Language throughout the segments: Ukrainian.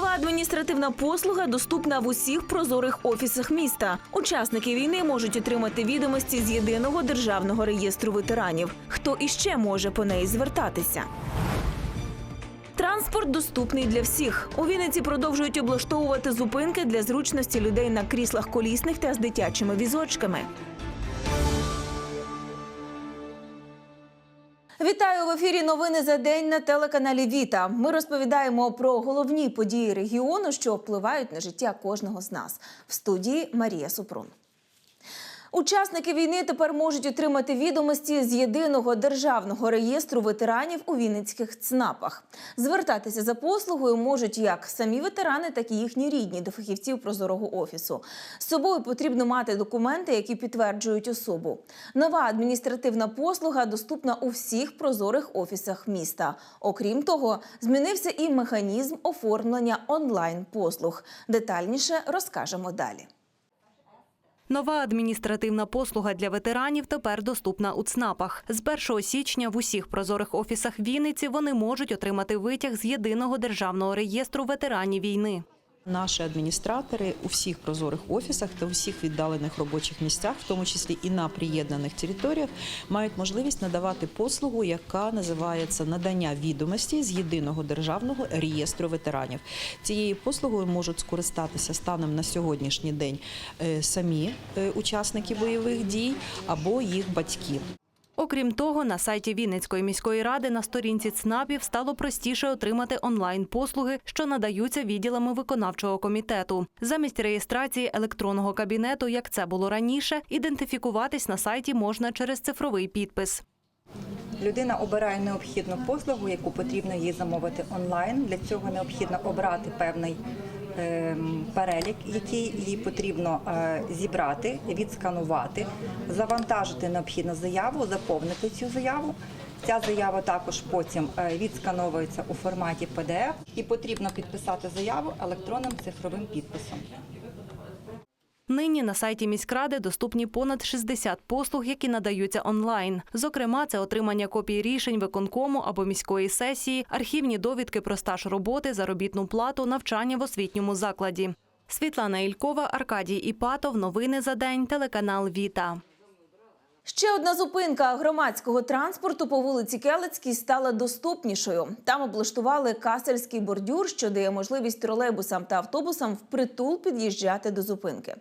Нова адміністративна послуга доступна в усіх прозорих офісах міста. Учасники війни можуть отримати відомості з єдиного державного реєстру ветеранів. Хто іще може по неї звертатися? Транспорт доступний для всіх. У Вінниці продовжують облаштовувати зупинки для зручності людей на кріслах колісних та з дитячими візочками. Вітаю в ефірі. Новини за день на телеканалі Віта. Ми розповідаємо про головні події регіону, що впливають на життя кожного з нас. В студії Марія Супрун. Учасники війни тепер можуть отримати відомості з єдиного державного реєстру ветеранів у Вінницьких ЦНАПах. Звертатися за послугою можуть як самі ветерани, так і їхні рідні до фахівців прозорого офісу. З собою потрібно мати документи, які підтверджують особу. Нова адміністративна послуга доступна у всіх прозорих офісах міста. Окрім того, змінився і механізм оформлення онлайн послуг. Детальніше розкажемо далі. Нова адміністративна послуга для ветеранів тепер доступна у ЦНАПах. З 1 січня в усіх прозорих офісах Вінниці вони можуть отримати витяг з єдиного державного реєстру ветеранів війни. Наші адміністратори у всіх прозорих офісах та у всіх віддалених робочих місцях, в тому числі і на приєднаних територіях, мають можливість надавати послугу, яка називається надання відомості з єдиного державного реєстру ветеранів. Цією послугою можуть скористатися станом на сьогоднішній день е, самі е, учасники бойових дій або їх батьки. Окрім того, на сайті Вінницької міської ради на сторінці ЦНАПів стало простіше отримати онлайн-послуги, що надаються відділами виконавчого комітету. Замість реєстрації електронного кабінету, як це було раніше, ідентифікуватись на сайті можна через цифровий підпис. Людина обирає необхідну послугу, яку потрібно їй замовити онлайн. Для цього необхідно обрати певний ем, перелік, який їй потрібно е, зібрати, відсканувати, завантажити необхідну заяву, заповнити цю заяву. Ця заява також потім е, відскановується у форматі PDF і потрібно підписати заяву електронним цифровим підписом. Нині на сайті міськради доступні понад 60 послуг, які надаються онлайн. Зокрема, це отримання копій рішень виконкому або міської сесії, архівні довідки про стаж роботи, заробітну плату, навчання в освітньому закладі. Світлана Ількова, Аркадій Іпатов. Новини за день. Телеканал Віта. Ще одна зупинка громадського транспорту по вулиці Келецькій стала доступнішою. Там облаштували касельський бордюр, що дає можливість тролейбусам та автобусам впритул під'їжджати до зупинки.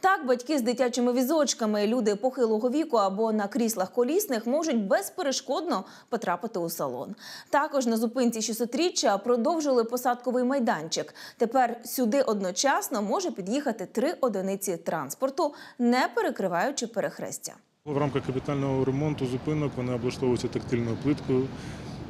Так, батьки з дитячими візочками, люди похилого віку або на кріслах колісних можуть безперешкодно потрапити у салон. Також на зупинці 600-річчя продовжили посадковий майданчик. Тепер сюди одночасно може під'їхати три одиниці транспорту, не перекриваючи перехрестя. В рамках капітального ремонту зупинок вони облаштовуються тактильною плиткою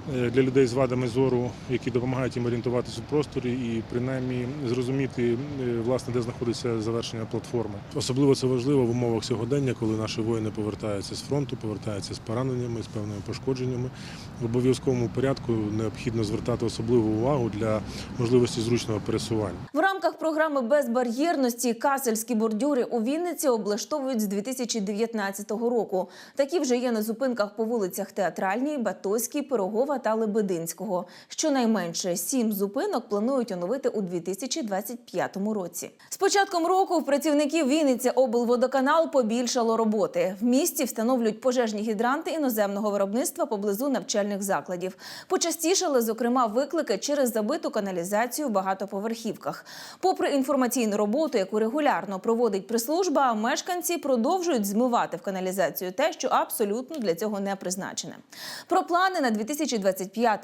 для людей з вадами зору, які допомагають їм орієнтуватися у просторі і принаймні зрозуміти, е, власне, де знаходиться завершення платформи. Особливо це важливо в умовах сьогодення, коли наші воїни повертаються з фронту, повертаються з пораненнями, з певними пошкодженнями. В обов'язковому порядку необхідно звертати особливу увагу для можливості зручного пересування. В рамках програми безбар'єрності касельські бордюри у Вінниці облаштовують з 2019 року. Такі вже є на зупинках по вулицях Театральній, Батоській, Пирогова та Лебединського. Щонайменше сім зупинок планують оновити у 2025 році. З початком року в працівників Вінниця облводоканал побільшало роботи. В місті встановлюють пожежні гідранти іноземного виробництва поблизу навчальних закладів. Почастішали, зокрема, виклики через забиту каналізацію в багатоповерхівках. Попри інформаційну роботу, яку регулярно проводить прес-служба, мешканці продовжують змивати в каналізацію те, що абсолютно для цього не призначене. Про плани на 2025,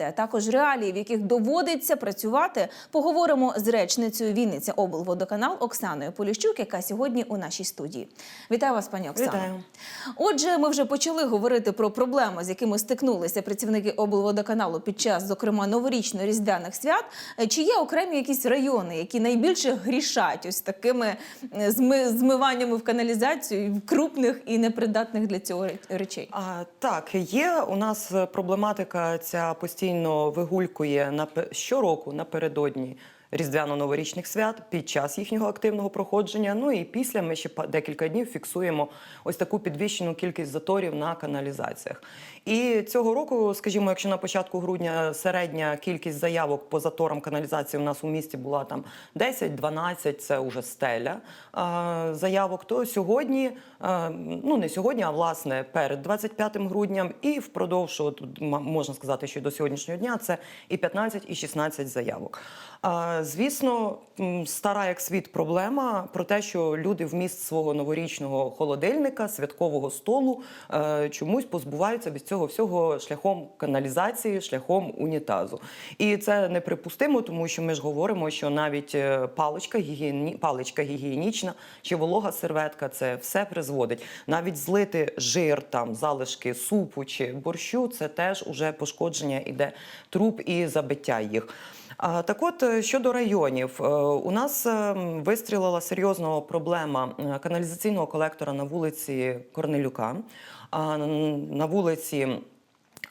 а також реалії, в яких доводиться працювати, поговоримо з речницею Вінниця облводоканал Оксаною Поліщук, яка сьогодні у нашій студії. Вітаю вас, пані Оксано. Вітаю. Отже, ми вже почали говорити про проблеми, з якими стикнулися працівники облводоканалу під час, зокрема, новорічно-різдвяних свят. Е, Чи є окремі якісь райони, які найбільше грішать ось такими е, змиваннями в каналізацію крупних і непридатних для цього речей? А, так, є у нас проблематика ця постійно вигулькує на щороку напередодні різдвяно-новорічних свят, під час їхнього активного проходження. Ну і після ми ще декілька днів фіксуємо ось таку підвищену кількість заторів на каналізаціях. І цього року, скажімо, якщо на початку грудня середня кількість заявок по заторам каналізації у нас у місті була там 10-12, це вже стеля заявок, то сьогодні, ну не сьогодні, а власне перед 25 грудням і впродовж, от, можна сказати, що до сьогоднішнього дня це і 15, і 16 заявок. Звісно, стара як світ проблема про те, що люди вміст свого новорічного холодильника, святкового столу е, чомусь позбуваються від цього всього шляхом каналізації, шляхом унітазу. І це неприпустимо, тому що ми ж говоримо, що навіть е, паличка, гігієні... паличка гігієнічна чи волога серветка це все призводить. Навіть злити жир, там залишки супу чи борщу, це теж уже пошкодження іде труб і забиття їх. Так от е, щодо районів, е, у нас е, вистрілила серйозна проблема каналізаційного колектора на вулиці Корнелюка, на вулиці.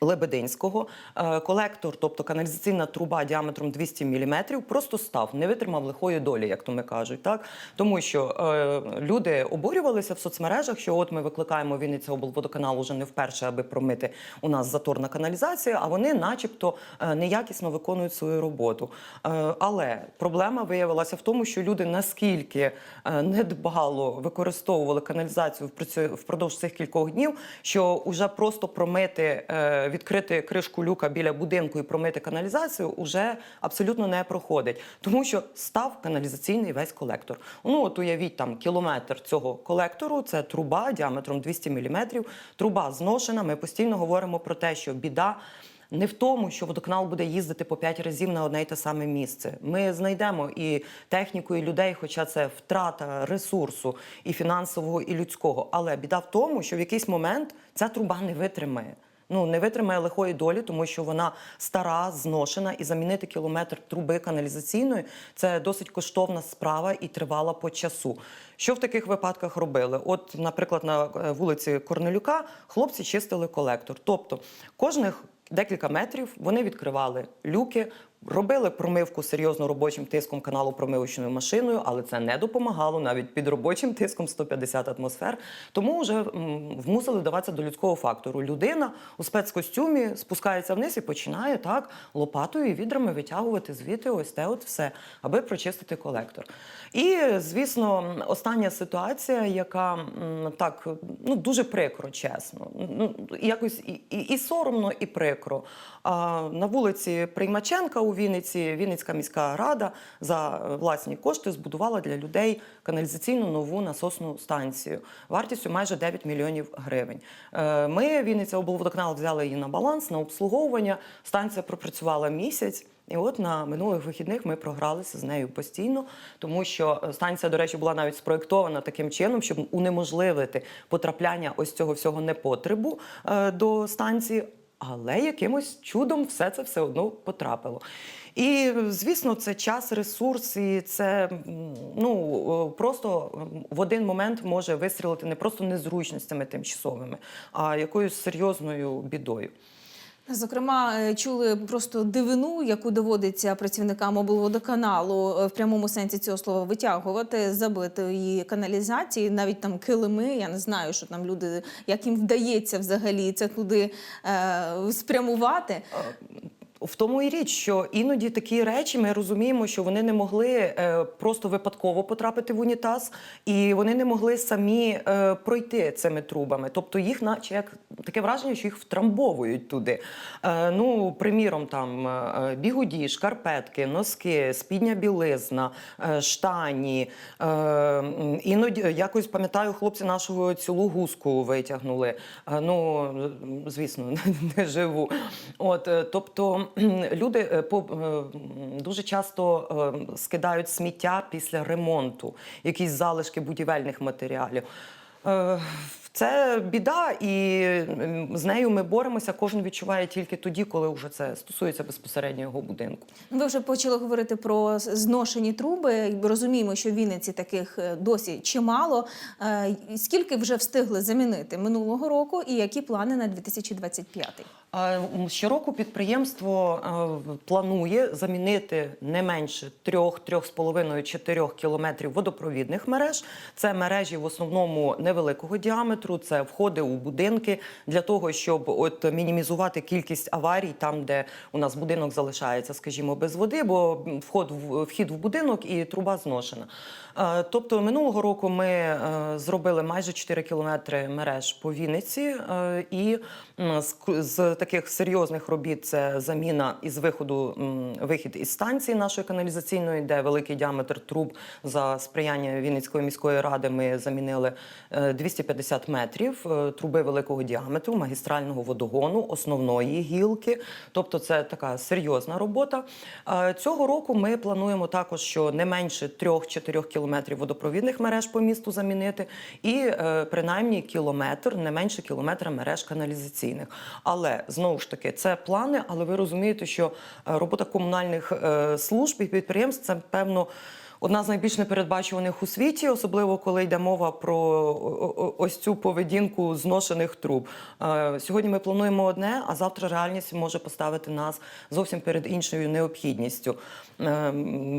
Лебединського Е, колектор, тобто каналізаційна труба діаметром 200 мм, просто став, не витримав лихої долі, як то ми кажуть, так тому що е, люди обурювалися в соцмережах, що от ми викликаємо Вінниця облводоканал уже не вперше, аби промити у нас заторна каналізація, а вони, начебто, е, неякісно виконують свою роботу. Е, але проблема виявилася в тому, що люди наскільки е, недбало використовували каналізацію впродовж цих кількох днів, що вже просто промити, е, відкрити кришку люка біля будинку і промити каналізацію уже абсолютно не проходить, тому що став каналізаційний весь колектор. Ну от уявіть там кілометр цього колектору, це труба діаметром 200 мм, труба зношена. Ми постійно говоримо про те, що біда. Не в тому, що водоканал буде їздити по п'ять разів на одне й те саме місце. Ми знайдемо і техніку, і людей, хоча це втрата ресурсу і фінансового, і людського. Але біда в тому, що в якийсь момент ця труба не витримає. Ну не витримає лихої долі, тому що вона стара, зношена, і замінити кілометр труби каналізаційної це досить коштовна справа і тривала по часу. Що в таких випадках робили? От, наприклад, на е, вулиці Корнелюка хлопці чистили колектор. Тобто кожних декілька метрів вони відкривали люки, робили промивку серйозно робочим тиском каналу промивочною машиною, але це не допомагало навіть під робочим тиском 150 атмосфер. Тому вже вмусили даватися до людського фактору. Людина у спецкостюмі спускається вниз і починає так лопатою і відрами витягувати звідти ось те от все, аби прочистити колектор. І, звісно, остання ситуація, яка так ну дуже прикро, чесно. Ну якось і, і, і соромно, і прикро. А, на вулиці Приймаченка у Вінниці Вінницька міська рада за е, власні кошти збудувала для людей каналізаційну нову насосну станцію вартістю майже 9 мільйонів гривень. Е, Ми Вінниця облводоканал взяли її на баланс на обслуговування. Станція пропрацювала місяць. І от на минулих вихідних ми програлися з нею постійно, тому що е, станція, до речі, була навіть спроєктована таким чином, щоб унеможливити потрапляння ось цього всього непотребу до станції. Але якимось чудом все це все одно потрапило. І звісно, це час, ресурс, і це ну просто в один момент може вистрілити не просто незручностями тимчасовими, а якоюсь серйозною бідою. Зокрема, е, чули просто дивину, яку доводиться працівникам облводоканалу е, в прямому сенсі цього слова витягувати забити забитої каналізації, навіть там килими. Я не знаю, що там люди, як їм вдається взагалі це туди е, спрямувати. В тому і річ, що іноді такі речі ми розуміємо, що вони не могли е, просто випадково потрапити в унітаз, і вони не могли самі е, пройти цими трубами. Тобто їх, наче як таке враження, що їх втрамбовують туди. Е, ну, приміром, там бігуді, шкарпетки, носки, спідня білизна, штані. Іноді якось пам'ятаю, хлопці нашого цілу гуску витягнули. Ну, звісно, не живу. От, тобто люди е, по- е, дуже часто е, скидають сміття після ремонту, якісь залишки будівельних матеріалів. Це біда, і з нею ми боремося. Кожен відчуває тільки тоді, коли вже це стосується безпосередньо його будинку. Ви вже почали говорити про зношені труби. Розуміємо, що в Вінниці таких е, досі чимало. Е, Скільки вже встигли замінити минулого року, і які плани на 2025? А, м, Щороку підприємство е, планує замінити не менше 3-3,5-4 кілометрів водопровідних мереж. Це мережі в основному невеликого діаметру, це входи у будинки для того, щоб от мінімізувати кількість аварій там, де у нас будинок залишається, скажімо, без води, бо вход в вхід в будинок і труба зношена. Е, Тобто минулого року ми е, зробили майже 4 кілометри мереж по Вінниці, е, і з, таких серйозних робіт це заміна із виходу вихід із станції нашої каналізаційної, де великий діаметр труб за сприяння Вінницької міської ради. Ми замінили е, 250 метрів е, труби великого діаметру, магістрального водогону, основної гілки. Тобто, це така серйозна робота. Е, Цього року ми плануємо також, що не менше 3-4 кілометрів водопровідних мереж по місту замінити, і е, принаймні кілометр, не менше кілометра мереж каналізаційних. Але знову ж таки, це плани, але ви розумієте, що робота комунальних служб і підприємств це певно. Одна з найбільш непередбачуваних у світі, особливо коли йде мова про ось цю поведінку зношених труб. Е, Сьогодні ми плануємо одне, а завтра реальність може поставити нас зовсім перед іншою необхідністю. Е,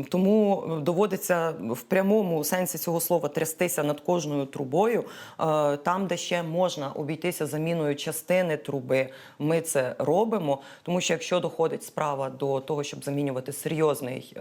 Тому доводиться в прямому сенсі цього слова трястися над кожною трубою. Е, Там, де ще можна обійтися заміною частини труби, ми це робимо. Тому що якщо доходить справа до того, щоб замінювати серйозний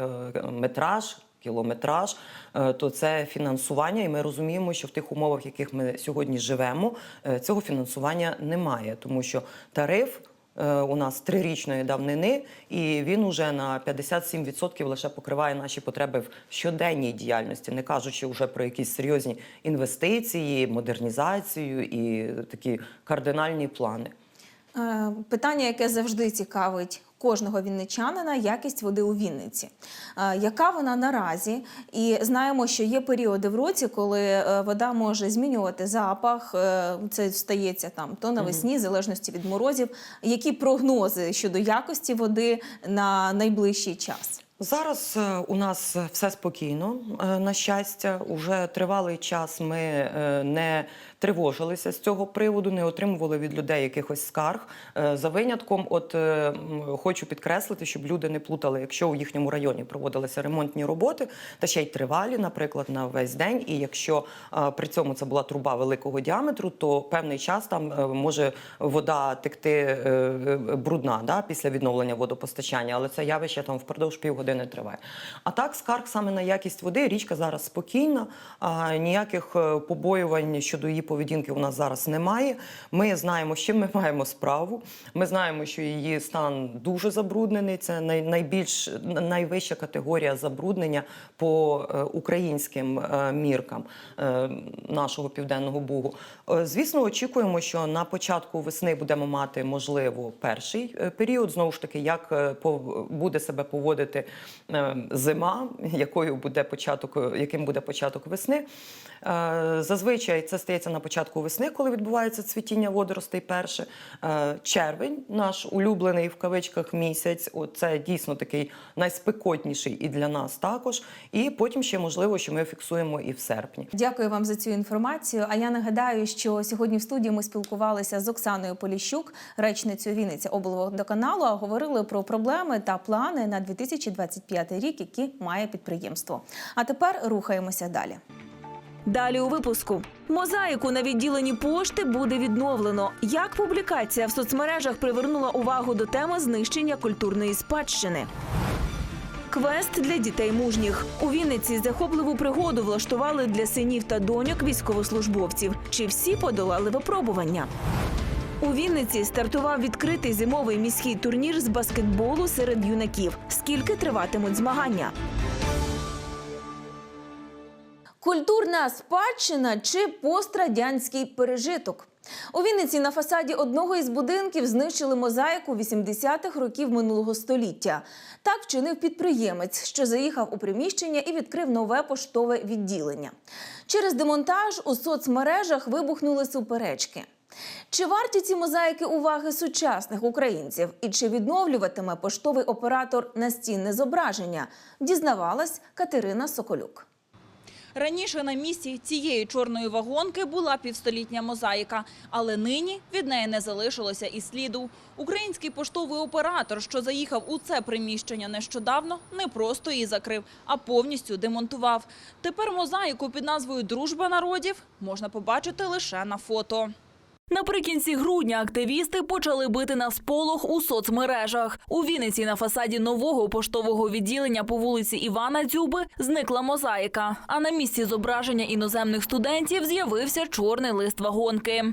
метраж. Кілометраж, е, то це фінансування, і ми розуміємо, що в тих умовах, в яких ми сьогодні живемо, е, цього фінансування немає, тому що тариф е, у нас трирічної давнини, і він уже на 57% лише покриває наші потреби в щоденній діяльності, не кажучи вже про якісь серйозні інвестиції, модернізацію і такі кардинальні плани. Питання, яке завжди цікавить кожного вінничанина, якість води у Вінниці. Яка вона наразі? І знаємо, що є періоди в році, коли е, вода може змінювати запах. е, Це стається там то навесні, в залежності від морозів. Які прогнози щодо якості води на найближчий час? Зараз е, у нас все спокійно. На щастя, уже тривалий час ми не тривожилися з цього приводу, не отримували від людей якихось скарг. Е, За винятком, от е, хочу підкреслити, щоб люди не плутали, якщо у їхньому районі проводилися ремонтні роботи, та ще й тривалі, наприклад, на весь день. І якщо е, при цьому це була труба великого діаметру, то певний час там може вода текти брудна да, після відновлення водопостачання, але це явище там впродовж півгодини триває. А так, скарг саме на якість води, річка зараз спокійна, ніяких побоювань щодо її поведінки у нас зараз немає. Ми знаємо, з чим ми маємо справу. Ми знаємо, що її стан дуже забруднений. Це найбільш найвища категорія забруднення по е, українським е, міркам е, нашого південного бугу. Звісно, очікуємо, що на початку весни будемо мати можливо перший період. Знову ж таки, як буде себе поводити зима, якою буде початок, яким буде початок весни. Зазвичай це стається на початку весни, коли відбувається цвітіння водоростей перше. Е, Червень, наш улюблений в кавичках місяць. От Це дійсно такий найспекотніший і для нас також. І потім ще можливо, що ми фіксуємо і в серпні. Дякую вам за цю інформацію. А я нагадаю, що сьогодні в студії ми спілкувалися з Оксаною Поліщук, речницею Вінниці облводоканалу, а говорили про проблеми та плани на 2025 рік, які має підприємство. А тепер рухаємося далі. Далі у випуску мозаїку на відділенні пошти буде відновлено. Як публікація в соцмережах привернула увагу до теми знищення культурної спадщини? Квест для дітей мужніх у Вінниці захопливу пригоду влаштували для синів та доньок військовослужбовців. Чи всі подолали випробування? У Вінниці стартував відкритий зимовий міський турнір з баскетболу серед юнаків. Скільки триватимуть змагання? Культурна спадщина чи пострадянський пережиток? У Вінниці на фасаді одного із будинків знищили мозаїку 80-х років минулого століття. Так вчинив підприємець, що заїхав у приміщення і відкрив нове поштове відділення. Через демонтаж у соцмережах вибухнули суперечки. Чи варті ці мозаїки уваги сучасних українців? І чи відновлюватиме поштовий оператор настінне зображення? Дізнавалась Катерина Соколюк. Раніше на місці цієї чорної вагонки була півстолітня мозаїка, але нині від неї не залишилося і сліду. Український поштовий оператор, що заїхав у це приміщення нещодавно, не просто її закрив, а повністю демонтував. Тепер мозаїку під назвою Дружба народів можна побачити лише на фото. Наприкінці грудня активісти почали бити на сполох у соцмережах. У Вінниці на фасаді нового поштового відділення по вулиці Івана Дзюби зникла мозаїка. А на місці зображення іноземних студентів з'явився чорний лист вагонки.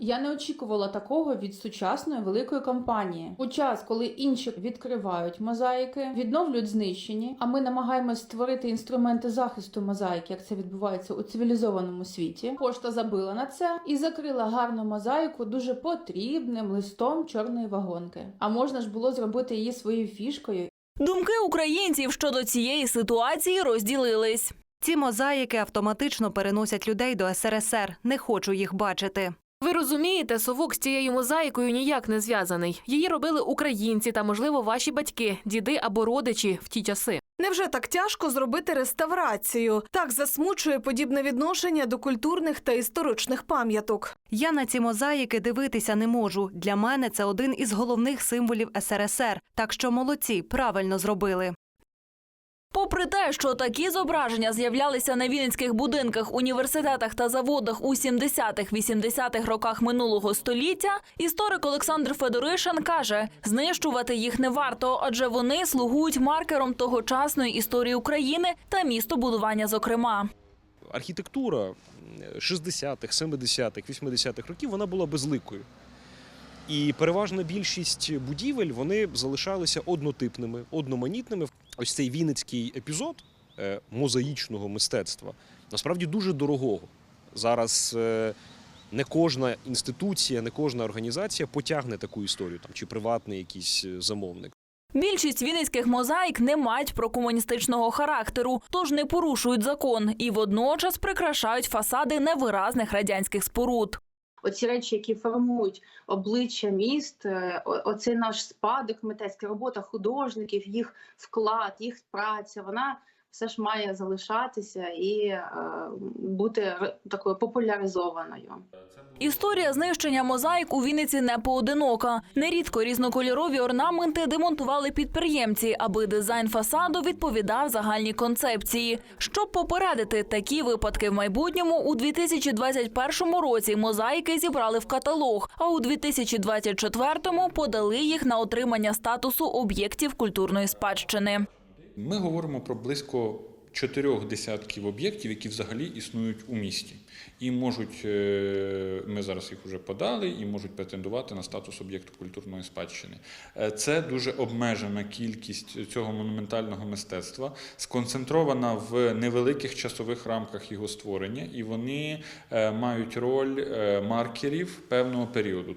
Я не очікувала такого від сучасної великої компанії. У час, коли інші відкривають мозаїки, відновлюють знищені, а ми намагаємось створити інструменти захисту мозаїки, як це відбувається у цивілізованому світі. Пошта забила на це і закрила гарну мозаїку дуже потрібним листом чорної вагонки. А можна ж було зробити її своєю фішкою Думки українців щодо цієї ситуації розділились. Ці мозаїки автоматично переносять людей до СРСР. Не хочу їх бачити. Ви розумієте, совок з цією мозаїкою ніяк не зв'язаний. Її робили українці та, можливо, ваші батьки, діди або родичі в ті часи. Невже так тяжко зробити реставрацію? Так засмучує подібне відношення до культурних та історичних пам'яток. Я на ці мозаїки дивитися не можу. Для мене це один із головних символів СРСР. Так що молодці правильно зробили. Попри те, що такі зображення з'являлися на вінницьких будинках, університетах та заводах у 70-х-80-х роках минулого століття, історик Олександр Федоришин каже, знищувати їх не варто, адже вони слугують маркером тогочасної історії України та містобудування, зокрема. архітектура 60-х, 70-х, 80-х років вона була безликою. І переважна більшість будівель вони залишалися однотипними, одноманітними. Ось цей вінницький епізод е, мозаїчного мистецтва насправді дуже дорогого. Зараз е, не кожна інституція, не кожна організація потягне таку історію, там чи приватний якийсь е, замовник. Більшість вінницьких мозаїк не мають прокомуністичного характеру, тож не порушують закон і водночас прикрашають фасади невиразних радянських споруд. Оці речі, які формують обличчя міст, е, оцей наш спадок, митецький робота художників, їх вклад, їх праця, вона все ж має залишатися і е, бути такою популяризованою. Історія знищення мозаїк у Вінниці не поодинока. Нерідко різнокольорові орнаменти демонтували підприємці, аби дизайн фасаду відповідав загальній концепції. Щоб попередити такі випадки в майбутньому, у 2021 році мозаїки зібрали в каталог, а у 2024 подали їх на отримання статусу об'єктів культурної спадщини. Ми говоримо про близько чотирьох десятків об'єктів, які взагалі існують у місті. І можуть, е, ми зараз їх вже подали, і можуть претендувати на статус об'єкту культурної спадщини. Е, Це дуже обмежена кількість цього монументального мистецтва, сконцентрована в невеликих часових рамках його створення, і вони е, мають роль маркерів певного періоду.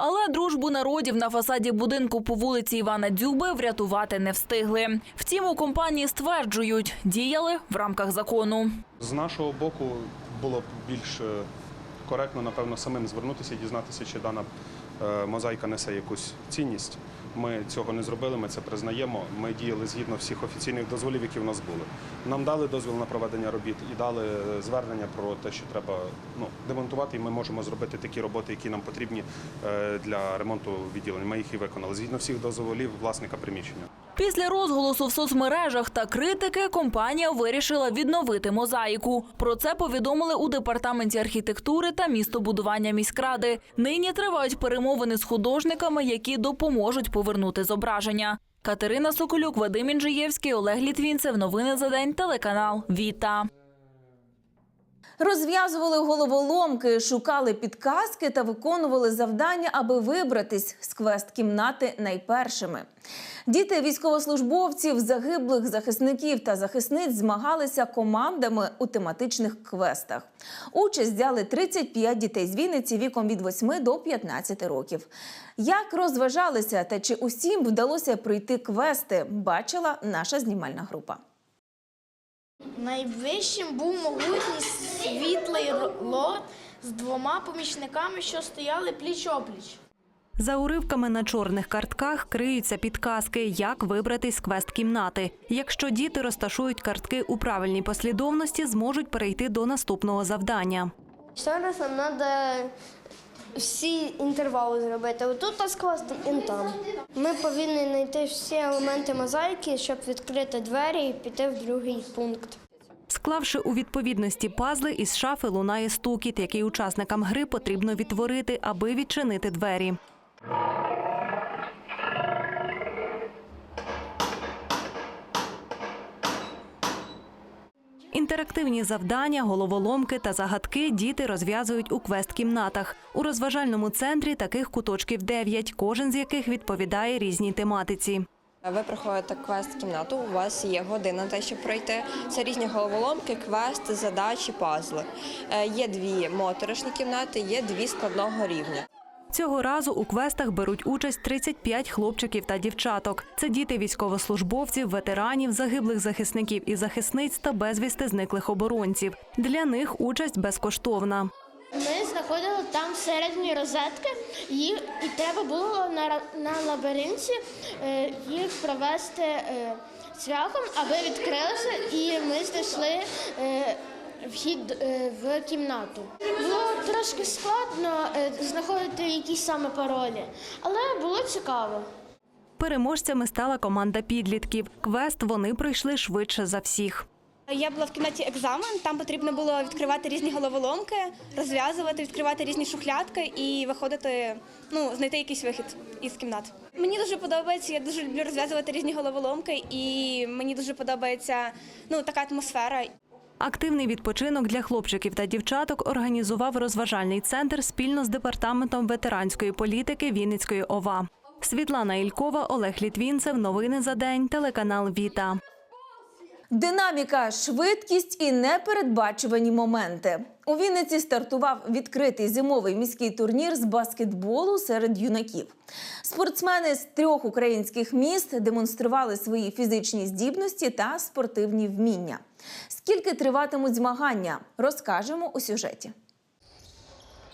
Але дружбу народів на фасаді будинку по вулиці Івана Дзюби врятувати не встигли. Втім, у компанії стверджують, діяли в рамках закону. З нашого боку було б більш е, коректно, напевно, самим звернутися і дізнатися, чи дана е, мозаїка несе якусь цінність. Ми цього не зробили, ми це признаємо. Ми діяли згідно всіх офіційних дозволів, які в нас були. Нам дали дозвіл на проведення робіт і дали е, звернення про те, що треба ну, демонтувати, і ми можемо зробити такі роботи, які нам потрібні е, для ремонту відділень. Ми їх і виконали згідно всіх дозволів власника приміщення. Після розголосу в соцмережах та критики компанія вирішила відновити мозаїку. Про це повідомили у департаменті архітектури та містобудування міськради. Нині тривають перемовини з художниками, які допоможуть повернути зображення. Катерина Соколюк, Вадим Інжиєвський, Олег Літвінцев. Новини за день. Телеканал Віта. Розв'язували головоломки, шукали підказки та виконували завдання, аби вибратись з квест-кімнати найпершими. Діти військовослужбовців, загиблих захисників та захисниць змагалися командами у тематичних квестах. Участь взяли 35 дітей з Вінниці віком від 8 до 15 років. Як розважалися та чи усім вдалося пройти квести, бачила наша знімальна група. Найвищим був могутній світлий лорд з двома помічниками, що стояли пліч-опліч. За уривками на чорних картках криються підказки, як вибратись з квест-кімнати. Якщо діти розташують картки у правильній послідовності, зможуть перейти до наступного завдання. Зараз нам треба всі інтервали зробити. Отут скласти і там. Ми повинні знайти всі елементи мозаїки, щоб відкрити двері і піти в другий пункт. Склавши у відповідності пазли, із шафи лунає стукіт, який учасникам гри потрібно відтворити, аби відчинити двері. Інтерактивні завдання, головоломки та загадки діти розв'язують у квест-кімнатах. У розважальному центрі таких куточків 9, кожен з яких відповідає різній тематиці. Ви приходите квест-кімнату, у вас є година на те, щоб пройти. Це різні головоломки, квести, задачі, пазли. Е, Є дві моторошні кімнати, є дві складного рівня. Цього разу у квестах беруть участь 35 хлопчиків та дівчаток. Це діти військовослужбовців, ветеранів, загиблих захисників і захисниць та безвісти зниклих оборонців. Для них участь безкоштовна. Ми знаходили там середні розетки, і треба було на, на лабіринті е, їх провести е, цвяхом, аби відкрилися, і ми знайшли е, вхід в кімнату. Було трошки складно е, знаходити якісь саме паролі, але було цікаво. Переможцями стала команда підлітків. Квест вони пройшли швидше за всіх. Я була в кімнаті екзамен. Там потрібно було відкривати різні головоломки, розв'язувати, відкривати різні шухлядки і виходити, ну знайти якийсь вихід із кімнат. Мені дуже подобається. Я дуже люблю розв'язувати різні головоломки, і мені дуже подобається ну така атмосфера. Активний відпочинок для хлопчиків та дівчаток організував розважальний центр спільно з департаментом ветеранської політики Вінницької ОВА. Світлана Ількова, Олег Літвінцев. Новини за день. Телеканал Віта. Динаміка, швидкість і непередбачувані моменти. У Вінниці стартував відкритий зимовий міський турнір з баскетболу серед юнаків. Спортсмени з трьох українських міст демонстрували свої фізичні здібності та спортивні вміння. Скільки триватимуть змагання, розкажемо у сюжеті.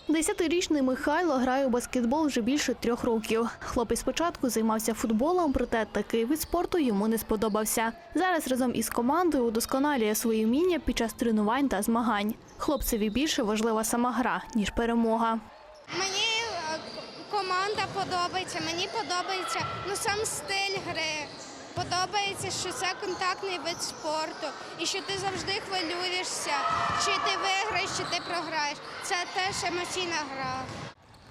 Десятирічний Михайло грає у баскетбол вже більше трьох років. Хлопець спочатку займався футболом, проте такий вид спорту йому не сподобався. Зараз разом із командою удосконалює свої вміння під час тренувань та змагань. Хлопцеві більше важлива сама гра, ніж перемога. Мені е, команда подобається, мені подобається ну сам стиль гри. Подобається, що це контактний вид спорту і що ти завжди хвилюєшся, чи ти виграєш, чи ти програєш. Це теж емоційна гра.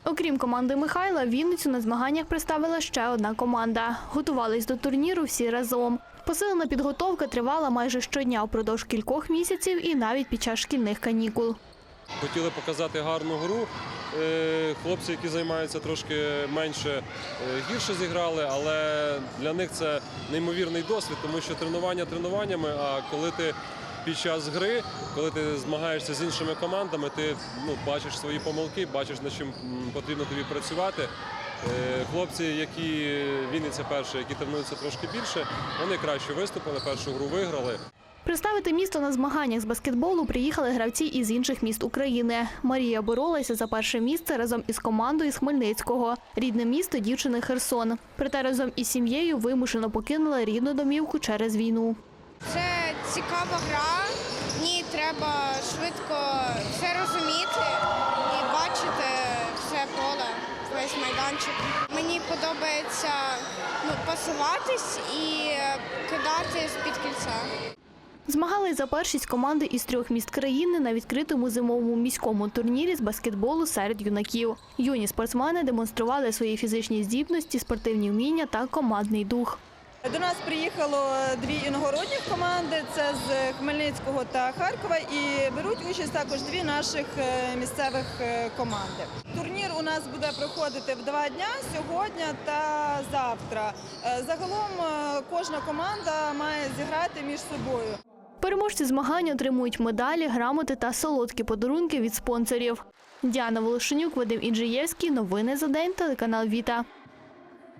Окрім команди Михайла, Вінницю на змаганнях представила ще одна команда. Готувались до турніру всі разом. Посилена підготовка тривала майже щодня впродовж кількох місяців і навіть під час шкільних канікул. Хотіли показати гарну гру. Е, Хлопці, які займаються трошки менше, е, гірше зіграли, але для них це неймовірний досвід, тому що тренування тренуваннями. А коли ти під час гри, коли ти змагаєшся з іншими командами, ти ну, бачиш свої помилки, бачиш над чим потрібно тобі працювати. Е, Хлопці, які Вінниця перші, які тренуються трошки більше, вони краще виступили, першу гру виграли. Представити місто на змаганнях з баскетболу приїхали гравці із інших міст України. Марія боролася за перше місце разом із командою з Хмельницького. Рідне місто дівчини Херсон. Проте разом із сім'єю вимушено покинула рідну домівку через війну. Це цікава гра. В ній треба швидко все розуміти і бачити все поле, весь майданчику. Мені подобається ну, пасуватись і кидати з-під кільця. Змагались за першість команди із трьох міст країни на відкритому зимовому міському турнірі з баскетболу серед юнаків. Юні спортсмени демонстрували свої фізичні здібності, спортивні вміння та командний дух. До нас приїхало дві іногородніх команди: це з Хмельницького та Харкова, і беруть участь також дві наших е, місцевих е, команди. Турнір у нас буде проходити в два дня сьогодні та завтра. Е, Загалом кожна команда має зіграти між собою. Переможці змагань отримують медалі, грамоти та солодкі подарунки від спонсорів. Діана Волошенюк, Вадим Інжиєвський. Новини за день. Телеканал Віта.